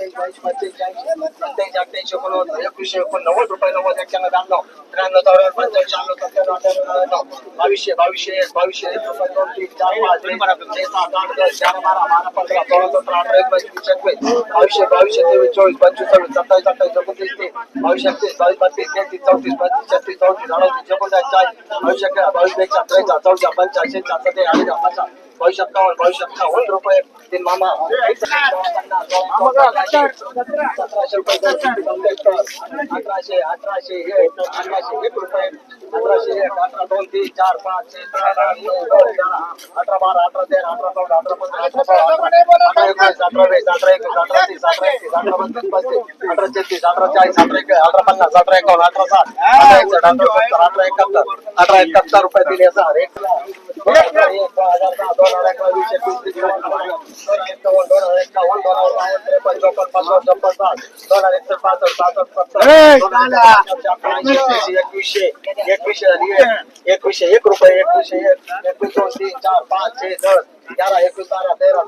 अठ्ठ्याऐंशी बावीस पंचेचाळीस सत्याऐंशी अठ्ठ्याऐंशी एकोणनव्वद एकवीसशे एकोणनव्वद रुपये नव्वद एक्क्याण्णव ब्याण्णव त्र्याण्णव चौऱ्याण्णव पंच्याण्णव शहाण्णव सत्त्याण्णव अठ्ठ्याण्णव नव्याण्णव बावीसशे बावीसशे एक बावीसशे एक रुपये दोन तीन चार पाच छे सात आठ दस अकरा बारा बारा पंधरा सोळा सतरा अठरा एकोणीस वीस एकवीस बावीसशे बावीसशे तेवीस चोवीस पंचवीस सव्वीस सत्तावीस अठ्ठावीस एकोणतीस तीस बावीस एकतीस बावीस बत्तीस तेहतीस चौतीस पस्तीस छत्तीस चौतीस अडतीस एकोणचाळीस चाळीस बावीस अकरा बावीस बेचाळीस त्रेचाळीस चौदा पंचाळीस सत्तर ते अडीच पन्नास बावीस एक्कावन्न बावीस एक्कावन्न रुपये तीन मामा सतराशे रुपये अठराशे अठराशे एक अठराशे एक रुपये अठराशे एक अठरा दोन तीन चार पाच छे सात आठ नऊ दस अकरा अठरा बारा अठरा तेरा अठरा चौदा अठरा पंधरा अठरा सोळा अठरा एकोणीस अठरा वीस अठरा एकवीस अठरा तीस अठरा एकतीस अठरा बत्तीस पस्तीस अठरा छत्तीस अठरा चाळीस अठरा एक अठरा पन्नास अठरा एकावन्न अठरा साठ अठरा एकसष्ट अठरा सत्तर अठरा एकाहत्तर अठरा एकाहत्तर रुपये तीन हजार एक दोन हजार एक दोन हजार दहा दोन हजार अकरा वीस एकवीस तीस दोन हजार एकावन्न दोन हजार एकावन्न दोन हजार बावन्न त्रेपन्न चौपन्न पन्नास छप्पन साठ दोन हजार एकसष्ट पासष्ट सहासष्ट सत्तर दोन हजार ऐंशी एकवीसशे एकवीसशे झाली एक. एकवीसशे एक रुपये एकवीसशे एक एकवीस दोन तीन चार पाच छे दस ग्यारह एकवीस बारा तेरा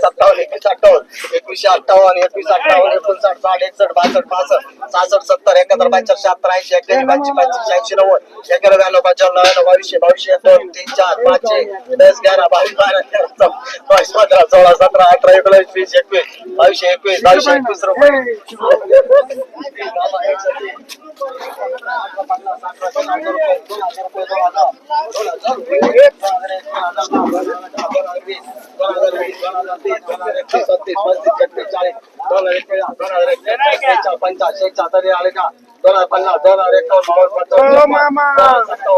एकवीस सत्तावन्न एकवीस अठ्ठावन्न एकवीसशे अठ्ठावन्न एकवीस अठ्ठावन्न एकोणसाठ साठ एकसष्ट बासष्ट पासष्ट सहासष्ट सत्तर एकाहत्तर पंच्याहत्तर शहात्तर ऐंशी एक्क्याऐंशी पाचशे पाचशे ऐंशी नव्वद एकावन्न ब्याण्णव पंच्याण्णव नव्याण्णव बावीसशे बावीसशे दोन तीन चार पाचशे दस ग्यारा बावीस बारा तेरा बावीस पंधरा सोळा सतरा अठरा एकोणीस वीस एकवीस बावीसशे एकवीस बावीसशे एकवीस रुपये दोन हजार पन्नास दोन हजार एकावन्न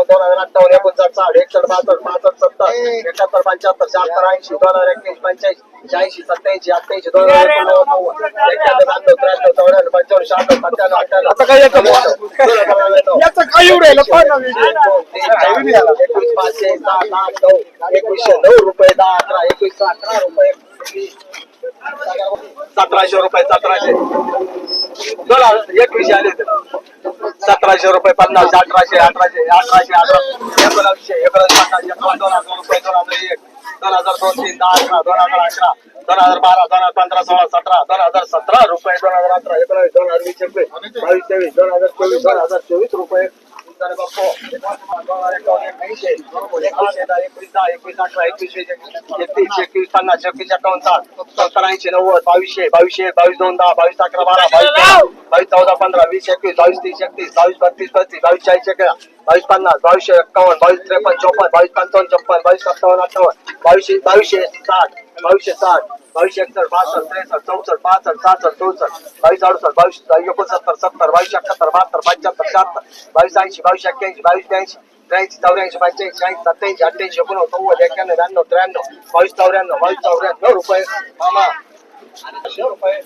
दोन हजार अठ्ठावन्न एकोणसाठ साठ एकसष्ट बासष्ट पासष्ट सत्तर एकाहत्तर पंच्याहत्तर शहात्तर ऐंशी दोन हजार एक्क्याऐंशी पंच्याऐंशी शहाऐंशी सत्याऐंशी अठ्ठ्याऐंशी दोन हजार एकोणनव्वद त्र्याण्णव चौऱ्याण्णव पंच्याण्णव शहाण्णव सत्त्याण्णव अठ्ठ्याण्णव याचं एकवीस पाचशे सात आठ नऊ एकवीसशे नऊ रुपये दहा अकरा एकवीस अकरा रुपये सतराशे रुपये सतराशे दोन एक विषय आले सतराशे रुपये पन्नास अठराशे अठराशे अठराशे अठरा एकोणावीसशे एकोणावीस पन्नास दोन हजार रुपये दोन हजार एक दोन हजार दोन तीन दहा अकरा दोन हजार अकरा दोन हजार बारा दोन हजार पंधरा सोळा सतरा दोन हजार सतरा रुपये दोन हजार अठरा एकोणावीस दोन हजार वीस एकवीस बावीस तेवीस दोन हजार चोवीस दोन हजार चोवीस रुपये दोन हजार एकावन्न एकवीसशे एकवीसशे दहा एकवीस दहा एकवीस अठरा एकवीसशे एकतीस एकवीस पन्नास एकवीस अठ्ठावन्न साठ सत्तर ऐंशी नव्वद बावीसशे बावीसशे बावीस दोन दहा बावीस अकरा बारा बावीस तेरा, बावीस चौदा पंधरा वीस एकवीस बावीस तीस एकतीस बावीस बत्तीस पस्तीस बावीस चाळीस एकरा बावीस पन्नास बावीसशे एक्कावन्न बावीस त्रेपन्न चौपन्न बावीस पंचावन्न छप्पन बावीस सत्तावन्न अठ्ठावन्न बावीसशे बावीसशे साठ बावीसशे साठ बावीस एकसष्ट बासष्ट त्रेसष्ट चौसष्ट पासष्ट सहासष्ट चौसष्ट बावीस अडुसष्ट बावीस एकोणसत्तर सत्तर बावीस अठ्ठ्याहत्तर बहात्तर पंच्याहत्तर शहात्तर बावीस ऐंशी बावीस एक्क्याऐंशी बावीस ब्याऐंशी त्र्याऐंशी चौऱ्याऐंशी पंच्याऐंशी शहाऐंशी सत्याऐंशी अठ्ठ्याऐंशी एकोणनव्वद नव्वद एक्क्याण्णव ब्याण्णव त्र्याण्णव बावीस चौऱ्याण्णव बावीस चौऱ्याण्णव रुपये. मामा. रुपये.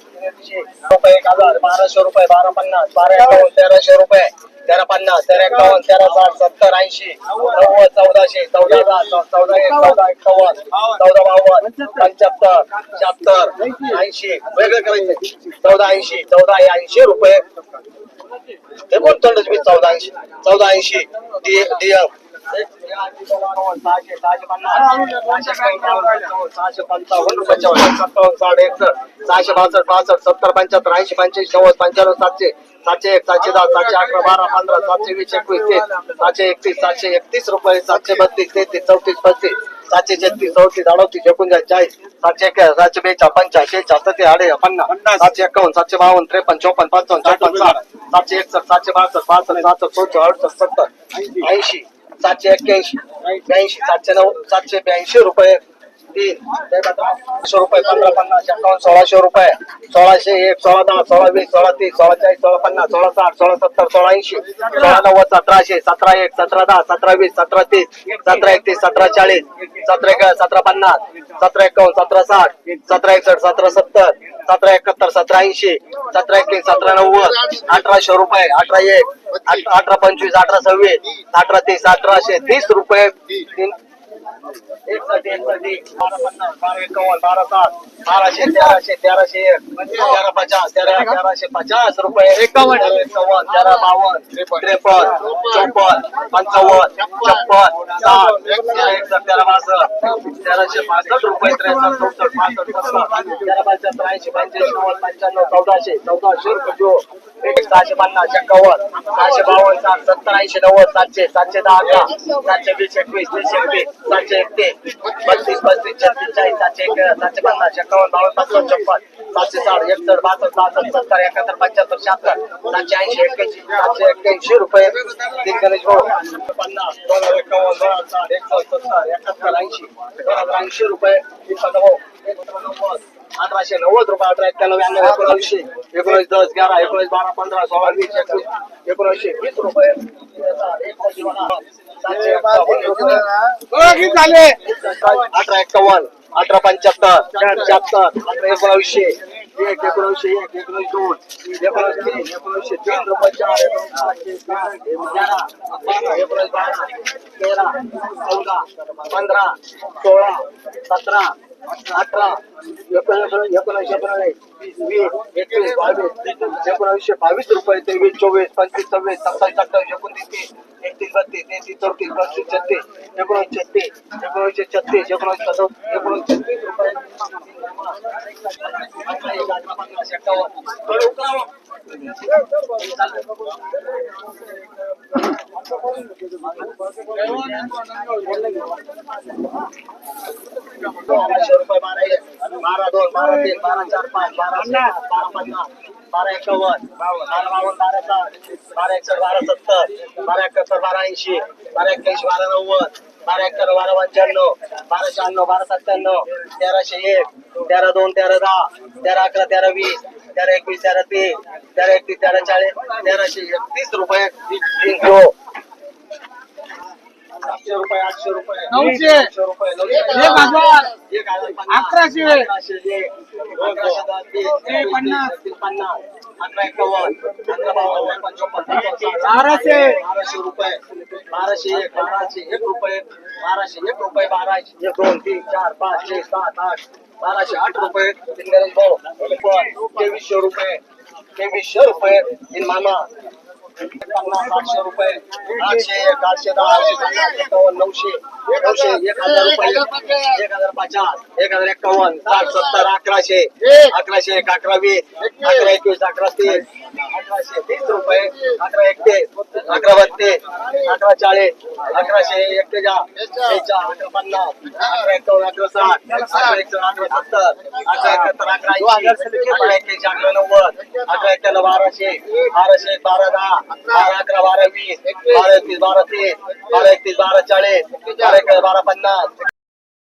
रुपये एक हजार बाराशे रुपये बारा पन्नास बारा एकावन्न तेराशे रुपये. तेरा पन्नास तेरा एकावन्न तेरा साठ सत्तर ऐंशी नव्वद चौदाशे चौदा चौदा एक चौदा एकावन्न चौदा बावन्न पंच्याहत्तर शहात्तर ऐंशी वेगळं करायचं चौदा ऐंशी चौदा ऐंशी रुपये. ते कोण तुम्ही चौदा ऐंशी चौदा ऐंशी डी सहाशे सहाशे पंचावन्न रुपये सत्तावन्न साठ सहाशे बासष्ट बासष्ट सत्तर पंच्याहत्तर ऐंशी पंच्याऐंशी नव्वद पंच्याण्णव सातशे. सातशे एक सातशे दहा सातशे अकरा बारा पंधरा सातशे वीस एकवीस तीस सातशे एकतीस सातशे एकतीस रुपये सातशे बत्तीस तेहतीस चौतीस पस्तीस सातशे छत्तीस चौतीस अडतीस एकोणचाळीस चाळीस सातशे एक सातशे बेचाळ पंच्याऐंशी सत्तर आडे पन्नास सातशे एकावन्न सातशे बावन्न त्रेपन्न चौपन्न पंचावन्न चौपन्न साठ सातशे एकसष्ट सातशे बासष्ट बासष्ट सहासष्ट चौसष्ट अडुसष्ट सत्तर ऐंशी सातशे एक्क्याऐंशी ब्याऐंशी सातशे नऊ सातशे ब्याऐंशी रुपये तीन रुपये पंधरा पन्नास एकावन्न सोळाशे रुपये. सोळाशे एक सोळा दहा सोळा वीस सोळा तीस सोळा चाळीस सोळा पन्नास सोळा साठ सोळा सत्तर सोळा ऐंशी सोळा नव्वद सतराशे सतरा एक सतरा दहा सतरा वीस सतरा तीस सतरा एकतीस सतरा चाळीस सतरा एक सतरा पन्नास सतरा एकावन्न सतरा साठ सतरा एकसष्ट सतरा सत्तर सतरा एकाहत्तर सतरा ऐंशी सतरा एकतीस सतरा नव्वद अठराशे रुपये अठरा एक अठरा पंचवीस अठरा सव्वीस अठरा तीस अठराशे तीस रुपये तीन एकसष्ट एकसष्ट बारा पन्नास बारा एकावन्न बारा सात बाराशे तेराशे तेराशे एक तेरा पचास तेरा तेराशे पचास रुपये. एकावन्न. तेरा एकावन्न तेरा बावन्न त्रेपन्न. चौपन्न पंचावन्न छप्पन साठ एकसष्ट तेरा बासष्ट तेराशे पासष्ट रुपये त्रेसष्ट चौसष्ट पासष्ट तेरा पंच्याहत्तर ऐंशी पंच्याऐंशी नव्वद पंच्याण्णव चौदाशे चौदाशे रुपये. सहाशे पन्नास एक्कावन्न सहाशे बावन्न सात सत्तर ऐंशी नव्वद सातशे सातशे दहा अकरा सातशे वीस एकवीस तीनशे एकवीस सातशे एकतीस बत्तीस पस्तीस छत्तीस चाळीस सातशे एक सातशे पन्नास एक्कावन्न बावन्न पाचशे छप्पन सातशे साठ एकसष्ट बासष्ट सहासष्ट सत्तर एकाहत्तर पंच्याहत्तर शहात्तर सातशे ऐंशी एक्क्याऐंशी सातशे एक्क्याऐंशी रुपये. तीन गणेश भाऊ. पन्नास दोन हजार एकावन्न दोन हजार साठ एकसष्ट सत्तर एकाहत्तर ऐंशी दोन हजार ऐंशी रुपये. एकावन्न भाऊ अठराशे नव्वद रुपये अठरा एक्क्याण्णव एकोणऐंशी. एकोणीस दस ग्यारा एकोणीस बारा पंधरा सोळा वीस एकवीस एकोणऐंशी वीस रुपये. अठरा एक्कावन्न अठरा पंच्याहत्तर पंच्याहत्तर अठरा एकोणऐंशी एक एकोणऐंशी एक एकोणऐंशी दोन एकोणऐंशी तीन एकोणऐंशी तीन रुपये चार एकोणऐंशी बारा तेरा चौदा पंधरा सोळा सतरा अठरा एकोणीसशे एकोणऐंशी वीस एकवीस बावीस एकोणऐंशी बावीस रुपये तेवीस चोवीस पंचवीस सव्वीस सत्तावीस अठ्ठावीस एकोणतीस तीस एकतीस बत्तीस तेहतीस चौतीस पस्तीस छत्तीस एकोणीसशे छत्तीस एकोणीसशे छत्तीस एकोणऐंशी सदोतीस एकोणऐंशी छत्तीस रुपये. रुपये बारा एक बारा दोन बारा तीन बारा चार पाच बारा सहा, बारा पन्नास बारा एकावन्न बारा बावन्न बारा साठ बारा एकसष्ट बारा सत्तर बारा एकाहत्तर बारा ऐंशी बारा एक्क्याऐंशी बारा नव्वद बारा एक्क्याण्णव बारा पंच्याण्णव बारा शहाण्णव बारा सत्त्याण्णव तेराशे एक तेरा दोन तेरा दहा तेरा अकरा तेरा वीस तेरा एकवीस तेरा तीस तेरा एकतीस तेरा चाळीस तेराशे एकतीस रुपये किलो सातशे रुपये आठशे रुपये नऊशे. नऊशे रुपये नऊशे एक हजार. एक हजार पन्नास. अकराशे. एक. पन्नास. अकरा एकावन्न अकरा बावन्न पंचावन्न पंचावन्न बाराशे. बाराशे रुपये बाराशे एक बाराशे एक रुपये बाराशे एक रुपये बाराशे एक दोन तीन चार पाच छे सात आठ बाराशे आठ रुपये तेवीसशे रुपये तेवीसशे रुपये तीन मामा. पन्नास आठशे रुपये आठशे एक आठशे दहा आठशे नऊशे. नऊशे एक हजार रुपये. एक हजार पचास एक हजार एकावन्न साठ सत्तर अकराशे अकराशे एक अकरा वीस अकरा एकवीस अकरा तीस अकराशे तीस रुपये अकरा एकतीस अकरा बत्तीस अकरा चाळीस अकराशे एक्केचाळ अकरा पन्नास अकरा एकावन्न अकरा साठ अकरा एकसष्ट अकरा सत्तर अकरा एकाहत्तर अकरा अकरा एक्क्याऐंशी अकरा नव्वद अकरा एक्क्याण्णव बाराशे बाराशे एक बारा दहा बारा अकरा बारा वीस बारा एकवीस बारा तीस बारा एकतीस बारा चाळीस बारा पन्नास.